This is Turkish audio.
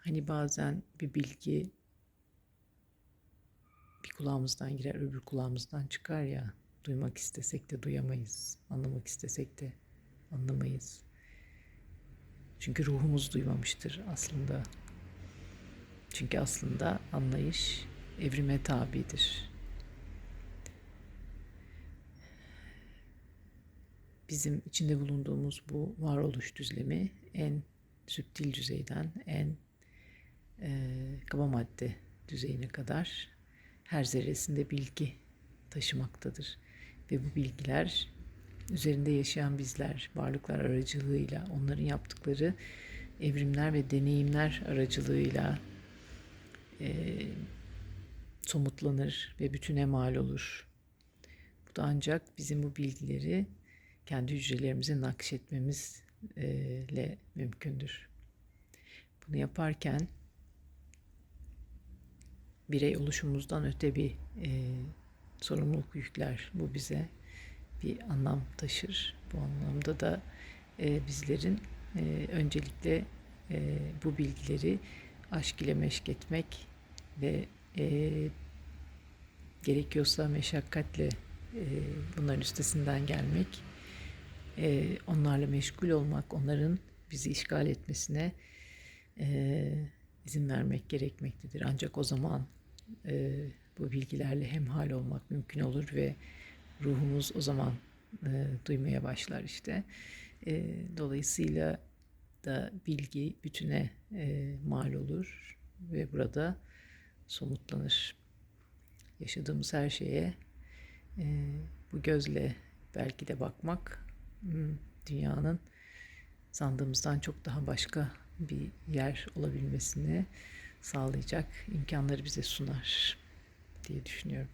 Hani bazen bir bilgi bir kulağımızdan girer, öbür kulağımızdan çıkar ya. Duymak istesek de duyamayız. Anlamak istesek de anlamayız. Çünkü ruhumuz duymamıştır aslında. Çünkü aslında anlayış evrime tabidir. Bizim içinde bulunduğumuz bu varoluş düzlemi en süptil düzeyden en kaba madde düzeyine kadar her zerresinde bilgi taşımaktadır. Ve bu bilgiler üzerinde yaşayan bizler, varlıklar aracılığıyla, onların yaptıkları evrimler ve deneyimler aracılığıyla e, somutlanır ve bütüne mal olur. Bu da ancak bizim bu bilgileri kendi hücrelerimize nakşetmemizle mümkündür. Bunu yaparken birey oluşumuzdan öte bir e, sorumluluk yükler bu bize bir anlam taşır. Bu anlamda da e, bizlerin e, öncelikle e, bu bilgileri aşk ile meşk etmek ve e, gerekiyorsa meşakkatle e, bunların üstesinden gelmek, e, onlarla meşgul olmak, onların bizi işgal etmesine e, izin vermek gerekmektedir. Ancak o zaman e, bu bilgilerle hemhal olmak mümkün olur ve ruhumuz o zaman e, duymaya başlar işte. E, dolayısıyla da bilgi bütüne e, mal olur ve burada somutlanır. Yaşadığımız her şeye e, bu gözle belki de bakmak dünyanın sandığımızdan çok daha başka bir yer olabilmesini sağlayacak imkanları bize sunar diye düşünüyorum.